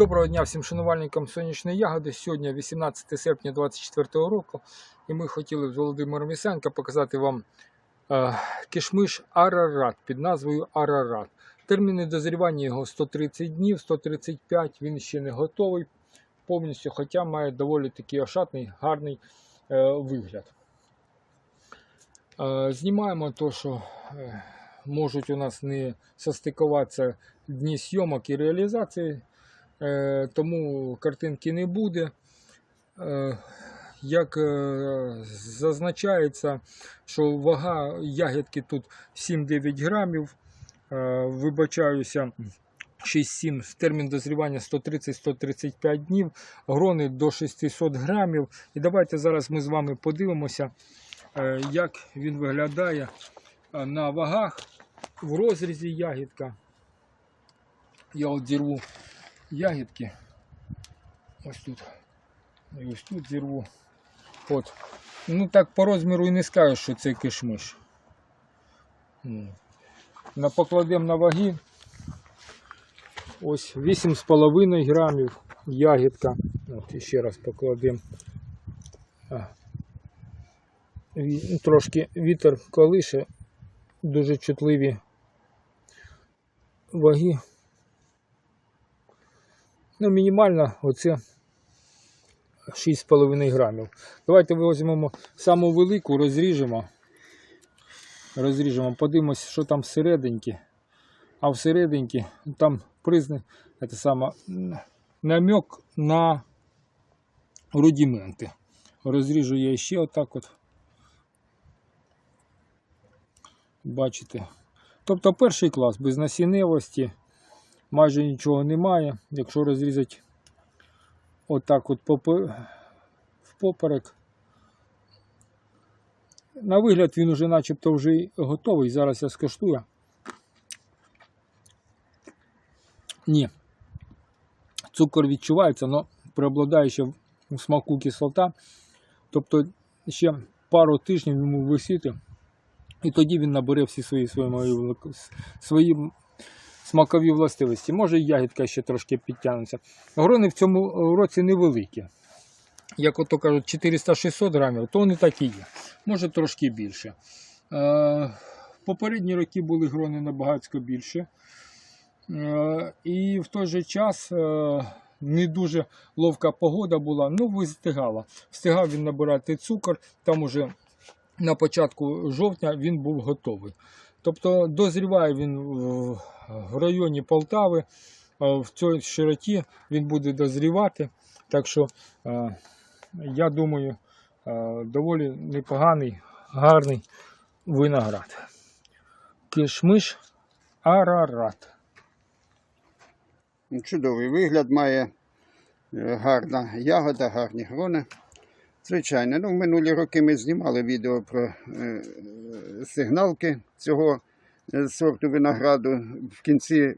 Доброго дня всім шанувальникам сонячної ягоди. Сьогодні 18 серпня 2024 року. І ми хотіли з Володимиром Ісенко показати вам е, кишмиш Арарат під назвою Арарат. Терміни дозрівання його 130 днів, 135, він ще не готовий повністю, хоча має доволі такий ошатний, гарний е, вигляд. Е, знімаємо то, що можуть у нас не состикуватися дні зйомок і реалізації. Е, тому картинки не буде. Е, Як е, зазначається, що вага ягідки тут 7-9 грамів. Вибачаюся, 6-7 термін дозрівання 130-135 днів, грони до 600 грамів. І давайте зараз ми з вами подивимося, як він виглядає на вагах в розрізі ягідка. Я от зірву ягідки. Ось тут. І ось тут зірву. От. Ну так по розміру і не скажеш, що це кишмиш. Покладемо на ваги. Ось 8,5 грамів ягідка. От ще раз покладемо. Ну, Трошки вітер колише, дуже чутливі ваги. Ну, мінімально оце 6,5 грамів. Давайте візьмемо саму велику, розріжемо. Розріжемо, подивимось, що там всерединки. А всерединки там призна, це саме, намек на рудименти. Розріжу я ще отак от. Бачите. Тобто перший клас без насінневості майже нічого немає. Якщо розрізати отак от попе- впоперек. На вигляд він уже начебто вже готовий. Зараз я скаштую. Ні. Цукор відчувається, але преобладає ще в смаку кислота. Тобто ще пару тижнів йому висіти. І тоді він набере всі свої, свої, свої смакові властивості. Може і ягідка ще трошки підтягнеться. Грони в цьому році невеликі. Як ото кажуть, 400-600 грамів, то вони так і є. Може трошки більше. Е, попередні роки були грони набагато більше. Е, і в той же час е, не дуже ловка погода була, ну вистигала. Встигав він набирати цукор, там уже на початку жовтня він був готовий. Тобто дозріває він в районі Полтави, в цій широті він буде дозрівати. Так що, е, я думаю, е, доволі непоганий, гарний виноград. Кишмиш Арарат. Чудовий вигляд має е, гарна ягода, гарні грони. Звичайно, ну, в минулі роки ми знімали відео про сигналки цього е, сорту винограду. В кінці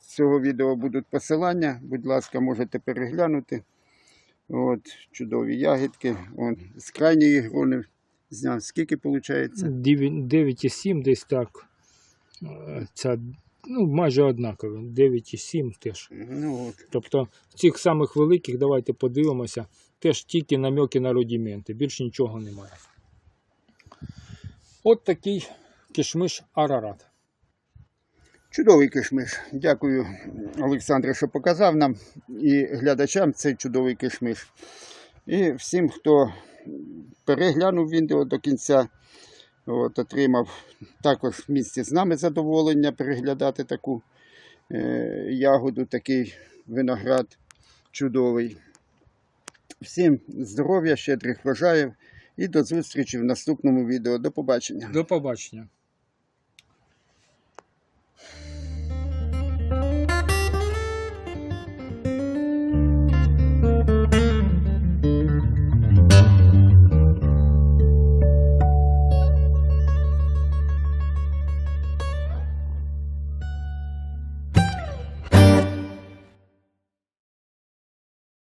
цього відео будуть посилання. Будь ласка, можете переглянути. От, чудові ягідки. Вон, з крайньої грони зняв. Скільки виходить? 9,7 десь так. Ця, ну, майже однаково. 9,7 теж. Ну, от. Тобто цих самих великих, давайте подивимося, теж тільки намеки на рудименти, більш нічого немає. От такий кишмиш Арарат. Чудовий кишмиш. Дякую, Олександре, що показав нам і глядачам цей чудовий кишмиш. І всім, хто переглянув відео до кінця, от, отримав також в з нами задоволення переглядати таку е, ягоду, такий виноград чудовий. Всім здоров'я, щедрих врожаїв і до зустрічі в наступному відео. До побачення. До побачення.